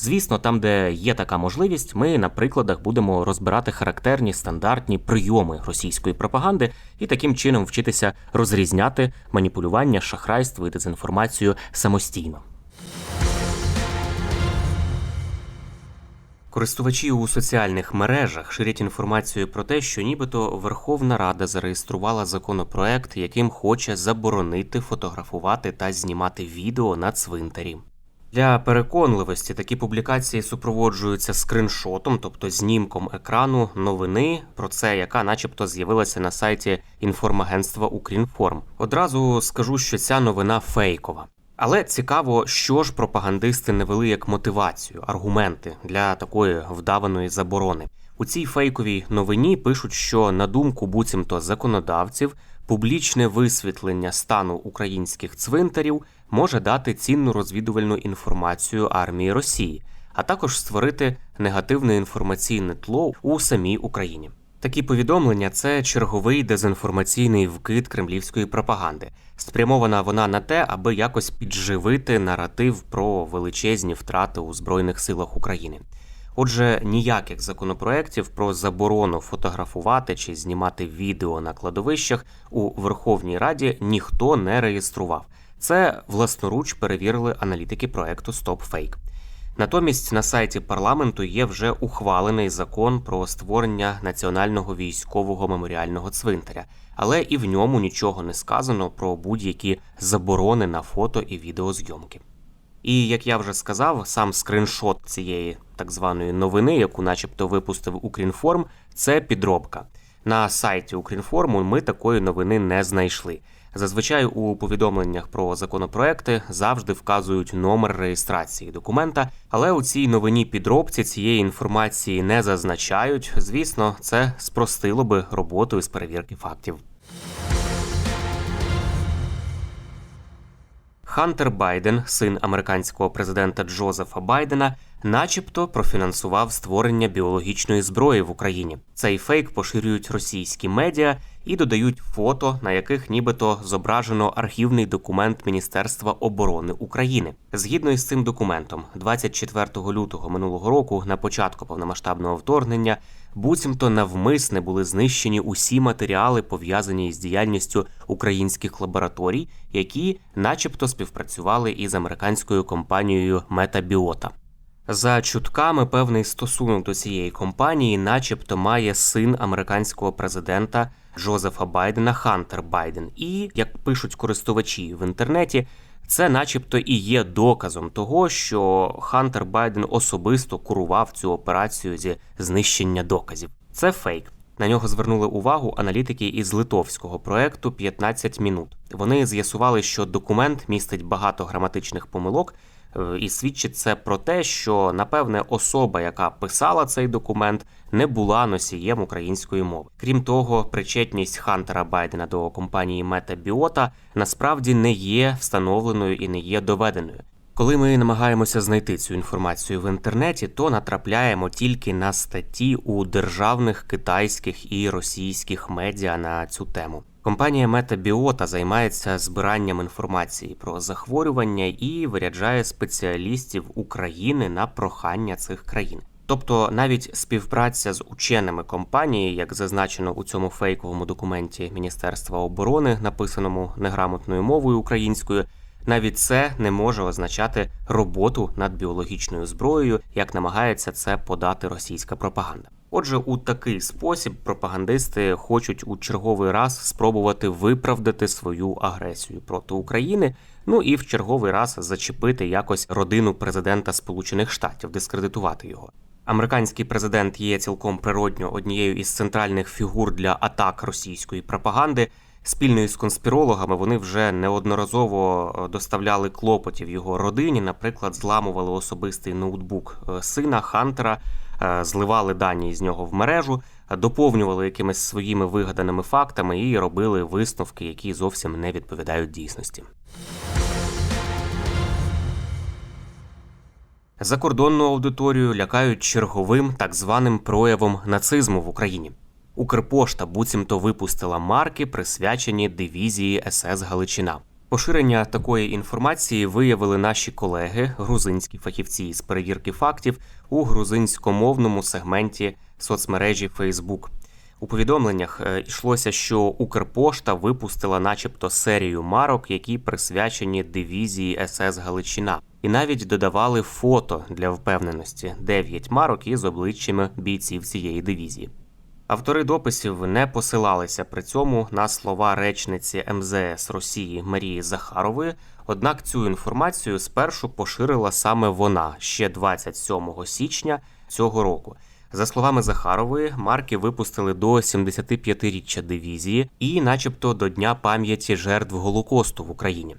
Звісно, там, де є така можливість, ми на прикладах будемо розбирати характерні стандартні прийоми російської пропаганди і таким чином вчитися розрізняти маніпулювання, шахрайство і дезінформацію самостійно. Користувачі у соціальних мережах ширять інформацію про те, що нібито Верховна Рада зареєструвала законопроект, яким хоче заборонити фотографувати та знімати відео на цвинтарі. Для переконливості такі публікації супроводжуються скриншотом, тобто знімком екрану новини про це, яка, начебто, з'явилася на сайті інформагентства Укрінформ. Одразу скажу, що ця новина фейкова. Але цікаво, що ж пропагандисти не вели як мотивацію, аргументи для такої вдаваної заборони. У цій фейковій новині пишуть, що на думку буцімто законодавців, публічне висвітлення стану українських цвинтарів може дати цінну розвідувальну інформацію армії Росії, а також створити негативне інформаційне тло у самій Україні. Такі повідомлення це черговий дезінформаційний вкид кремлівської пропаганди. Спрямована вона на те, аби якось підживити наратив про величезні втрати у збройних силах України. Отже, ніяких законопроєктів про заборону фотографувати чи знімати відео на кладовищах у Верховній Раді ніхто не реєстрував. Це власноруч перевірили аналітики проекту StopFake. Натомість на сайті парламенту є вже ухвалений закон про створення національного військового меморіального цвинтаря, але і в ньому нічого не сказано про будь-які заборони на фото і відеозйомки. І як я вже сказав, сам скриншот цієї так званої новини, яку начебто випустив Укрінформ, це підробка. На сайті Укрінформу ми такої новини не знайшли. Зазвичай у повідомленнях про законопроекти завжди вказують номер реєстрації документа, але у цій новині підробці цієї інформації не зазначають. Звісно, це спростило би роботу із перевірки фактів. Хантер Байден, син американського президента Джозефа Байдена, начебто профінансував створення біологічної зброї в Україні. Цей фейк поширюють російські медіа і додають фото, на яких нібито зображено архівний документ Міністерства оборони України. Згідно із цим документом, 24 лютого минулого року, на початку повномасштабного вторгнення, буцімто навмисне були знищені усі матеріали, пов'язані із діяльністю українських лабораторій, які, начебто, співпрацювали із американською компанією Метабіота. За чутками, певний стосунок до цієї компанії, начебто, має син американського президента Джозефа Байдена Хантер Байден. І як пишуть користувачі в інтернеті, це, начебто, і є доказом того, що Хантер Байден особисто курував цю операцію зі знищення доказів. Це фейк. На нього звернули увагу аналітики із литовського проекту «15 минут. Вони з'ясували, що документ містить багато граматичних помилок, і свідчить це про те, що напевне особа, яка писала цей документ, не була носієм української мови. Крім того, причетність Хантера Байдена до компанії Метабіота насправді не є встановленою і не є доведеною. Коли ми намагаємося знайти цю інформацію в інтернеті, то натрапляємо тільки на статті у державних китайських і російських медіа на цю тему. Компанія Метабіота займається збиранням інформації про захворювання і виряджає спеціалістів України на прохання цих країн. Тобто навіть співпраця з ученими компанії, як зазначено у цьому фейковому документі Міністерства оборони, написаному неграмотною мовою українською, навіть це не може означати роботу над біологічною зброєю, як намагається це подати російська пропаганда. Отже, у такий спосіб пропагандисти хочуть у черговий раз спробувати виправдати свою агресію проти України. Ну і в черговий раз зачепити якось родину президента Сполучених Штатів, дискредитувати його. Американський президент є цілком природньо однією із центральних фігур для атак російської пропаганди. Спільно із конспірологами вони вже неодноразово е, доставляли клопотів його родині. Наприклад, зламували особистий ноутбук е, сина Хантера, е, зливали дані з нього в мережу, доповнювали якимись своїми вигаданими фактами і робили висновки, які зовсім не відповідають дійсності. Закордонну аудиторію лякають черговим так званим проявом нацизму в Україні. Укрпошта буцімто випустила марки, присвячені дивізії СС Галичина. Поширення такої інформації виявили наші колеги, грузинські фахівці з перевірки фактів у грузинськомовному сегменті соцмережі Facebook. У повідомленнях е, йшлося, що Укрпошта випустила, начебто, серію марок, які присвячені дивізії СС Галичина, і навіть додавали фото для впевненості: дев'ять марок із обличчями бійців цієї дивізії. Автори дописів не посилалися при цьому на слова речниці МЗС Росії Марії Захарової. Однак цю інформацію спершу поширила саме вона ще 27 січня цього року. За словами Захарової, марки випустили до 75-річчя дивізії і, начебто, до Дня пам'яті жертв Голокосту в Україні.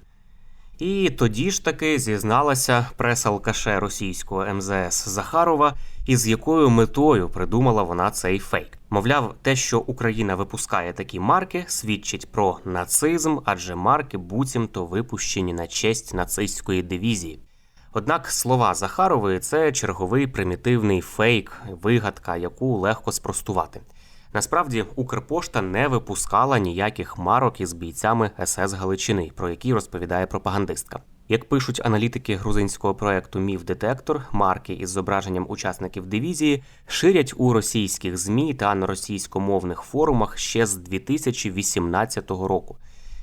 І тоді ж таки зізналася преса-алкаше російського МЗС Захарова, із якою метою придумала вона цей фейк. Мовляв, те, що Україна випускає такі марки, свідчить про нацизм, адже марки буцімто випущені на честь нацистської дивізії. Однак слова Захарової це черговий примітивний фейк, вигадка, яку легко спростувати. Насправді Укрпошта не випускала ніяких марок із бійцями СС Галичини, про які розповідає пропагандистка. Як пишуть аналітики грузинського проекту Міф Детектор, марки із зображенням учасників дивізії ширять у російських змі та на російськомовних форумах ще з 2018 року.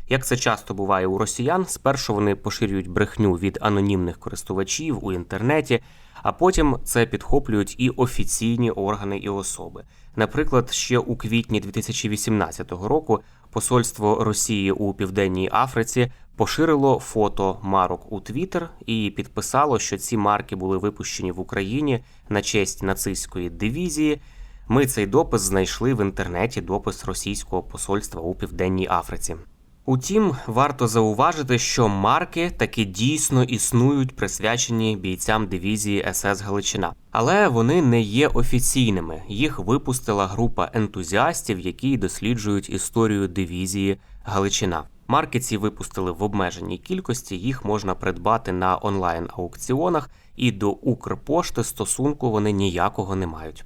Як це часто буває у росіян, спершу вони поширюють брехню від анонімних користувачів у інтернеті, а потім це підхоплюють і офіційні органи і особи. Наприклад, ще у квітні 2018 року посольство Росії у Південній Африці поширило фото марок у Твіттер і підписало, що ці марки були випущені в Україні на честь нацистської дивізії. Ми цей допис знайшли в інтернеті допис російського посольства у Південній Африці. Утім, варто зауважити, що марки таки дійсно існують, присвячені бійцям дивізії СС Галичина, але вони не є офіційними. Їх випустила група ентузіастів, які досліджують історію дивізії Галичина. Марки ці випустили в обмеженій кількості. Їх можна придбати на онлайн аукціонах, і до Укрпошти стосунку вони ніякого не мають.